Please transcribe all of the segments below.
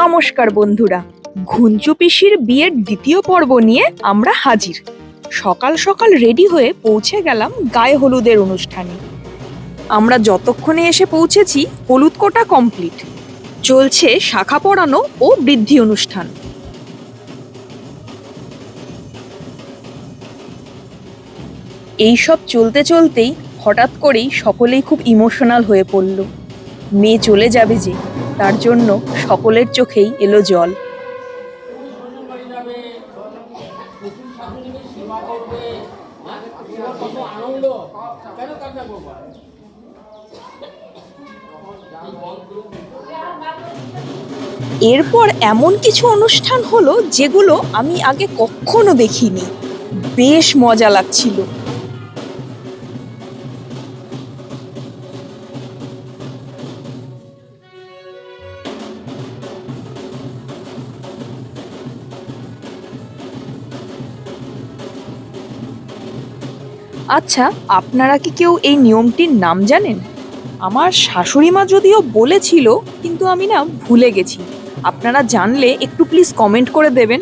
নমস্কার বন্ধুরা, ঘুঞ্চু পিসির বিয়ের দ্বিতীয় পর্ব নিয়ে আমরা হাজির। সকাল সকাল রেডি হয়ে পৌঁছে গেলাম গায়ে হলুদের অনুষ্ঠানে। আমরা যতক্ষণে এসে পৌঁছেছি, হলুদ কোটা কমপ্লিট চলছে শাখা পড়ানো ও বৃদ্ধি অনুষ্ঠান। এই সব চলতে চলতেই হঠাৎ করেই সকলেই খুব ইমোশনাল হয়ে পড়ল। মেয়ে চলে যাবে যে, তার জন্য সকলের চোখেই এলো জল। এরপর এমন কিছু অনুষ্ঠান হলো যেগুলো আমি আগে কখনো দেখিনি। বেশ মজা লাগছিল। আচ্ছা আপনারা কি কেউ এই নিয়মটির নাম জানেন? আমার শাশুড়ি মা যদিও বলেছিল, কিন্তু আমি না ভুলে গেছি। আপনারা জানলে একটু প্লিজ কমেন্ট করে দেবেন।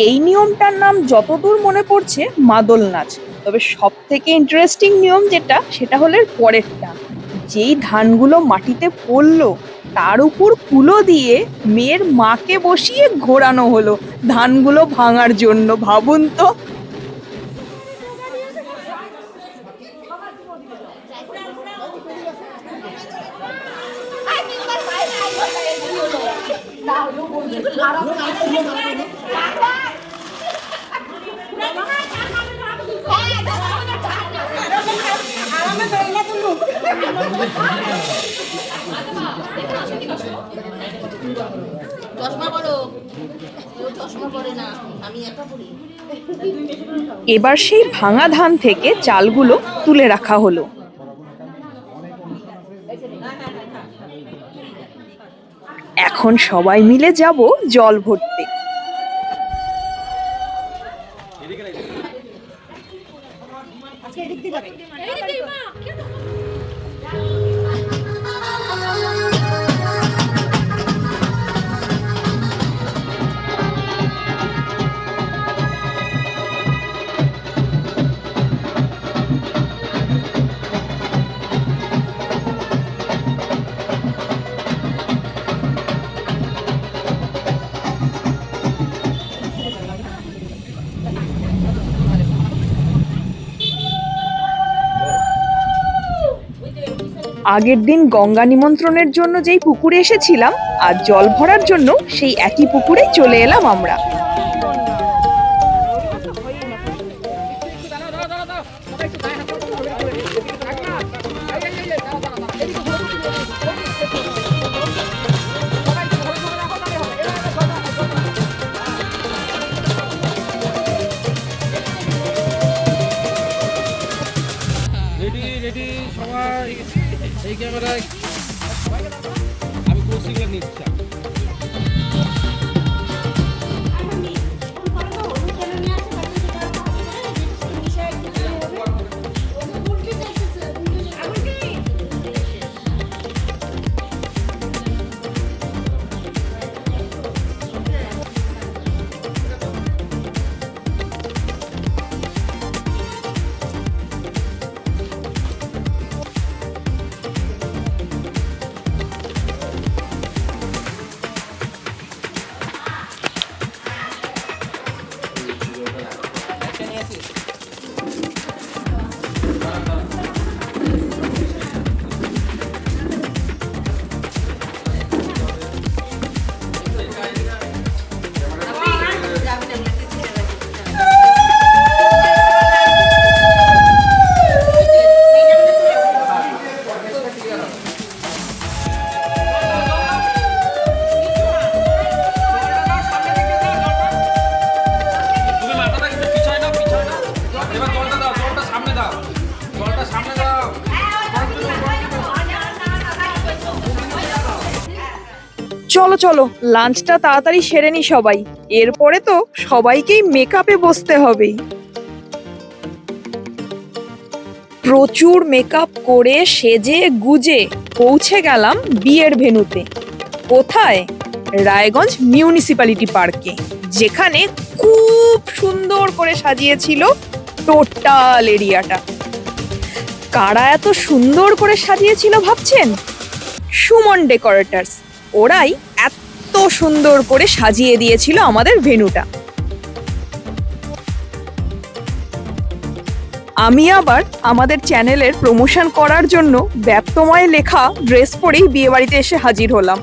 এই নিয়মটার নাম যতদূর মনে পড়ছে মাদল নাচ তবে সব থেকে ইন্টারেস্টিং নিয়ম যেটা সেটা হলো পরেরটা যেই ধানগুলো মাটিতে পড়ল তার উপর কুলো দিয়ে মেয়ের মাকে বসিয়ে ঘোরানো হলো ধানগুলো ভাঙার জন্য ভাবুন তো এবার সেই ভাঙা ধান থেকে চালগুলো তুলে রাখা হলো। এখন সবাই মিলে যাব জল ভরতে। আগের দিন গঙ্গা নিমন্ত্রণের জন্য যেই পুকুরে এসেছিলাম, আর জল ভরার জন্য সেই একই পুকুরে চলে এলাম আমরা। এই চলো লাঞ্চটা তাড়াতাড়ি সেরে নি সবাই। এরপরে তো সবাইকেই মেকআপে বসতে হবে। প্রচুর মেকআপ করে সেজে গুজে পৌঁছে গেলাম বিয়ের ভেনুতে কোথায়? রায়গঞ্জ মিউনিসিপ্যালিটি পার্কে যেখানে খুব সুন্দর করে সাজিয়েছিল টোটাল এরিয়াটা কারা এত সুন্দর করে সাজিয়েছিল ভাবছেন? সুমন ডেকোরেটার্স ওরাই সুন্দর করে সাজিয়ে দিয়েছিল আমাদের ভেনুটা। আমি আবার আমাদের চ্যানেলের প্রমোশন করার জন্য ব্যপ্তময় লেখা ড্রেস পরেই বিয়েবাড়িতে এসে হাজির হলাম।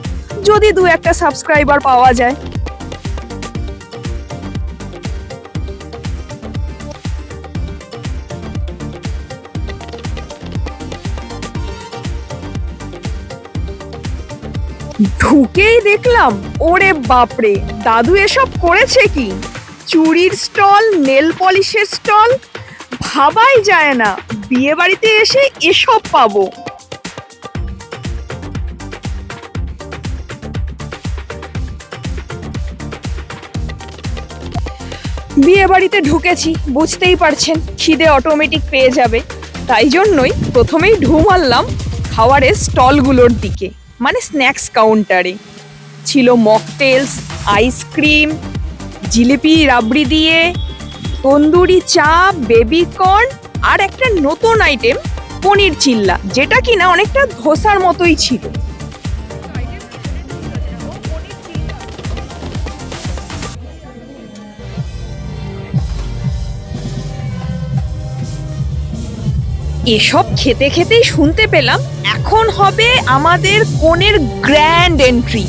যদি দু একটা সাবস্ক্রাইবার পাওয়া যায় ঢুকেই দেখলাম, ওরে বাপরে, দাদু এসব করেছে কি? চুড়ির স্টল, নেল পলিশের স্টল, ভাবাই যায় না বিয়ে বাড়িতে এসে এসব পাবো। বিয়ে বাড়িতে ঢুকেছি, বুঝতেই পারছেন, খিদে অটোমেটিক পেয়ে যাবে। তাই জন্যই প্রথমেই ঢু মারলাম খাবারের স্টলগুলোর দিকে। মানে স্ন্যাক্স কাউন্টারে ছিল মকটেলস আইসক্রিম জিলিপি, রাবড়ি দিয়ে, তন্দুরি চা বেবিকর্ন আর একটা নতুন আইটেম পনির চিল্লা, যেটা কিনা অনেকটা ধোসার মতোই ছিল। এসব খেতে খেতেই শুনতে পেলাম এখন হবে আমাদের কনের গ্র্যান্ড এন্ট্রি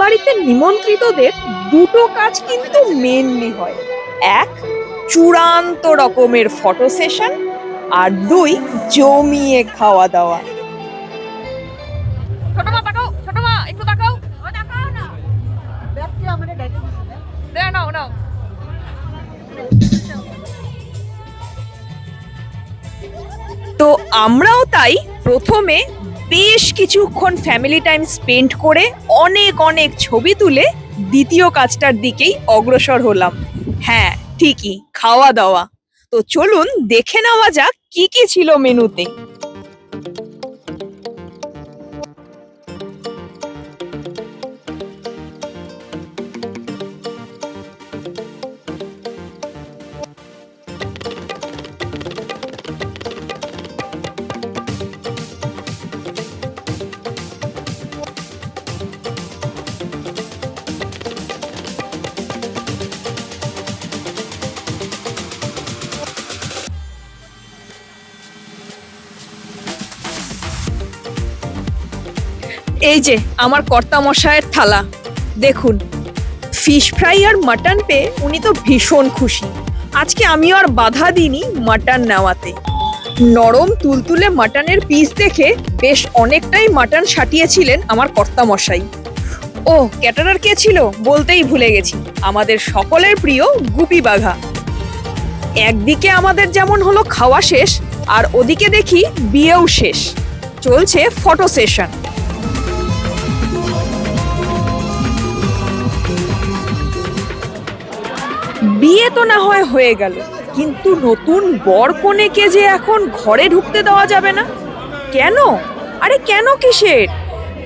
বাড়িতে নিমন্ত্রিতদের দুটো কাজ কিন্তু মেনলি হয়। এক চূড়ান্ত রকমের ফটো সেশন আর দুই জমিয়ে খাওয়া দাওয়া। তো আমরাও তাই প্রথমে বেশ কিছুক্ষণ ফ্যামিলি টাইম স্পেন্ড করে অনেক অনেক ছবি তুলে দ্বিতীয় কাজটার দিকেই অগ্রসর হলাম। হ্যাঁ ঠিকই, খাওয়া দাওয়া। তো চলুন দেখে নেওয়া যাক কি কি ছিল মেনুতে এই যে, আমার কর্তা মশায়ের থালা। দেখুন ফিশ ফ্রাই আর মাটন পেয়ে উনি তো ভীষণ খুশি। আজকে আমিও আর বাধা দিইনি মাটন নেওয়াতে। নরম তুলতুলে মাটনের পিস দেখে বেশ অনেকটাই মাটন সাটিয়েছিলেন আমার কর্তামশাই। ও ক্যাটারার কে ছিল? বলতেই ভুলে গেছি। আমাদের সকলের প্রিয় গুপি বাঘা। একদিকে আমাদের যেমন হলো খাওয়া শেষ, আর ওদিকে দেখি বিয়েও শেষ। চলছে ফটো সেশন বিয়ে তো না হয় হয়ে গেল। কিন্তু নতুন বর কনেকে যে এখন ঘরে ঢুকতে দেওয়া যাবে না? কেন? আরে কেন কিসের?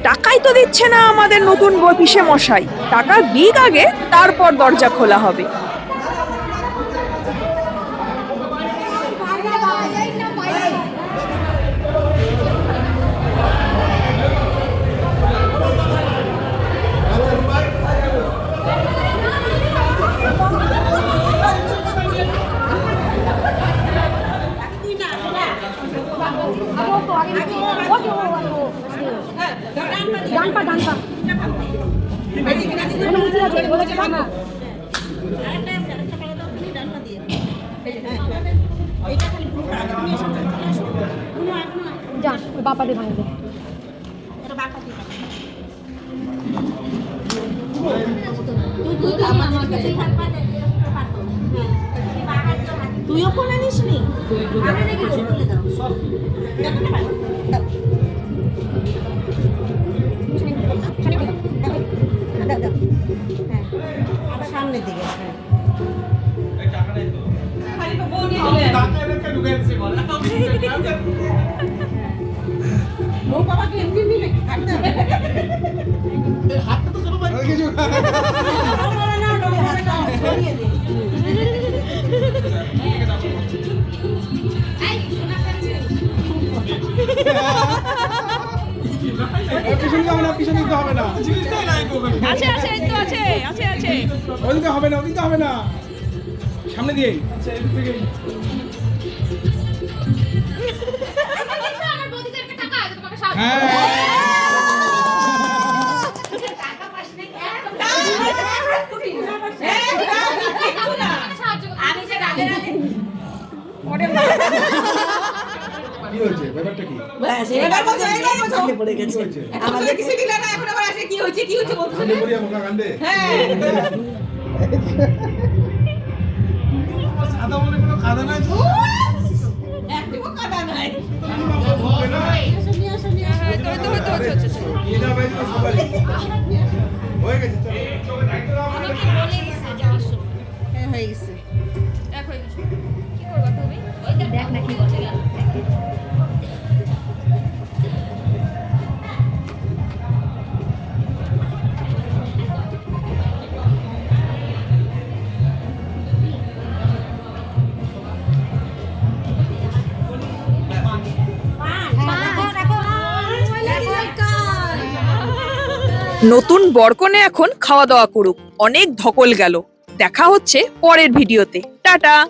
টাকাই তো দিচ্ছে না আমাদের নতুন পিসে মশাই টাকা দিক আগে, তারপর দরজা খোলা হবে। যা বাপা দে। ভাঙবে তুইও ফোন আনিস নি সামনের দিকে হ্যাঁ ও বাবা কি এমনি এমনি নাকি হবে? হাতটা দে। পিছনে যাবে না পিছনে দিতে হবে না। আছে আছে তো আছে আছে আছে। ওদিকে হবে না ওদিকে হবে না। সামনে দিয়ে কি হয়েছে ব্যাপারটা কি আমাদের কিছু দিলে না এখন আবার আসে কি হয়েছে কি হয়েছে বলতে কান্দে পড়িয়া মোকা কান্দে সাদা মনে কোনো কাদা নাই তো একটুকু কাদা নাই হয়ে হ্যাঁ, গেছে। দেখ না কি বলে নতুন বরকনে এখন খাওয়া দাওয়া করুক। অনেক ধকল গেল। দেখা হচ্ছে পরের ভিডিওতে। টাটা!